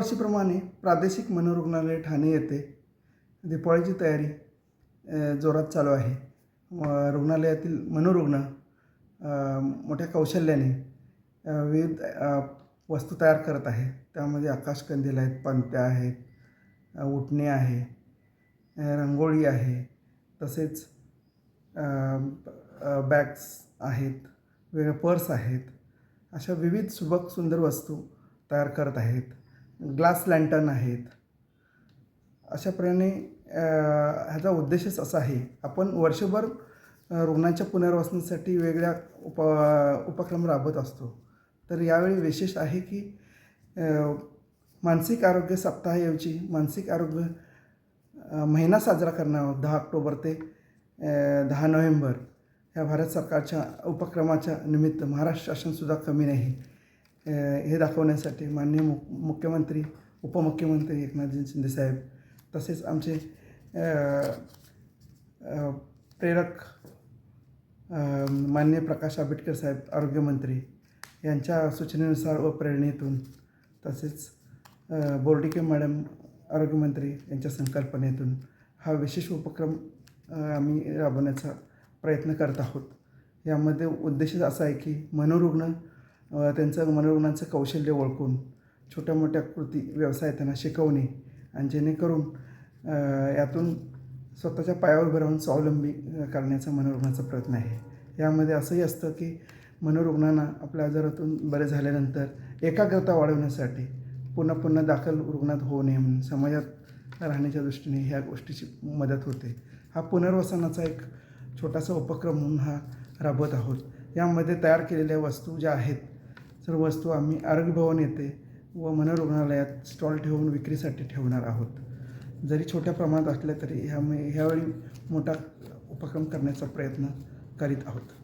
दरवर्षीप्रमाणे प्रादेशिक मनोरुग्णालय ठाणे येथे दीपावळीची तयारी जोरात चालू आहे. रुग्णालयातील मनोरुग्ण मोठ्या कौशल्याने विविध वस्तू तयार करत आहे. त्यामध्ये आकाशकंदील आहेत पंत्या आहेत उठणे उटणे आहे रंगोळी आहे तसेच बॅग्स आहेत वेगळ्या पर्स आहेत अशा विविध सुबक सुंदर वस्तू तयार करत आहेत. ग्लास लँटर्न आहेत. अशाप्रमाणे ह्याचा उद्देशच असा आहे. आपण वर्षभर रुग्णांच्या पुनर्वसनासाठी वेगळ्या उप उपक्रम राबवत असतो. तर यावेळी विशेष आहे की मानसिक आरोग्य सप्ताहाऐवजी मानसिक आरोग्य महिना साजरा करणार आहोत दहा ऑक्टोबर ते दहा नोव्हेंबर. ह्या भारत सरकारच्या उपक्रमाच्या निमित्त महाराष्ट्र शासनसुद्धा कमी नाही. हे दाखवण्यासाठी माननीय मु मुख्यमंत्री उपमुख्यमंत्री एकनाथजी शिंदेसाहेब तसेच आमचे प्रेरक मान्य माननीय प्रकाश आंबेडकर साहेब आरोग्यमंत्री यांच्या सूचनेनुसार व प्रेरणेतून तसेच बोर्डिके मॅडम आरोग्यमंत्री यांच्या संकल्पनेतून हा विशेष उपक्रम आम्ही राबवण्याचा प्रयत्न करत आहोत. यामध्ये उद्देश असा आहे की मनोरुग्ण त्यांचं मनोरुग्णांचं कौशल्य ओळखून छोट्या मोठ्या कृती व्यवसाय त्यांना शिकवणे आणि जेणेकरून यातून स्वतःच्या पायावर उभं राहून स्वावलंबी करण्याचा मनोरुग्णाचा प्रयत्न आहे. यामध्ये असंही असतं की मनोरुग्णांना आपल्या आजारातून बरे झाल्यानंतर एकाग्रता वाढवण्यासाठी पुन्हा पुन्हा दाखल रुग्णात होऊ नये म्हणून समाजात राहण्याच्या दृष्टीने ह्या गोष्टीची मदत होते. हा पुनर्वसनाचा एक छोटासा उपक्रम म्हणून हा राबवत आहोत. यामध्ये तयार केलेल्या वस्तू ज्या आहेत सर्व वस्तू आम्ही आरोग्य भवन येथे व मनोरुग्णालयात स्टॉल ठेवून विक्रीसाठी ठेवणार आहोत. जरी छोट्या प्रमाणात असल्या तरी ह्यामुळे ह्यावेळी मोठा उपक्रम करण्याचा प्रयत्न करीत आहोत.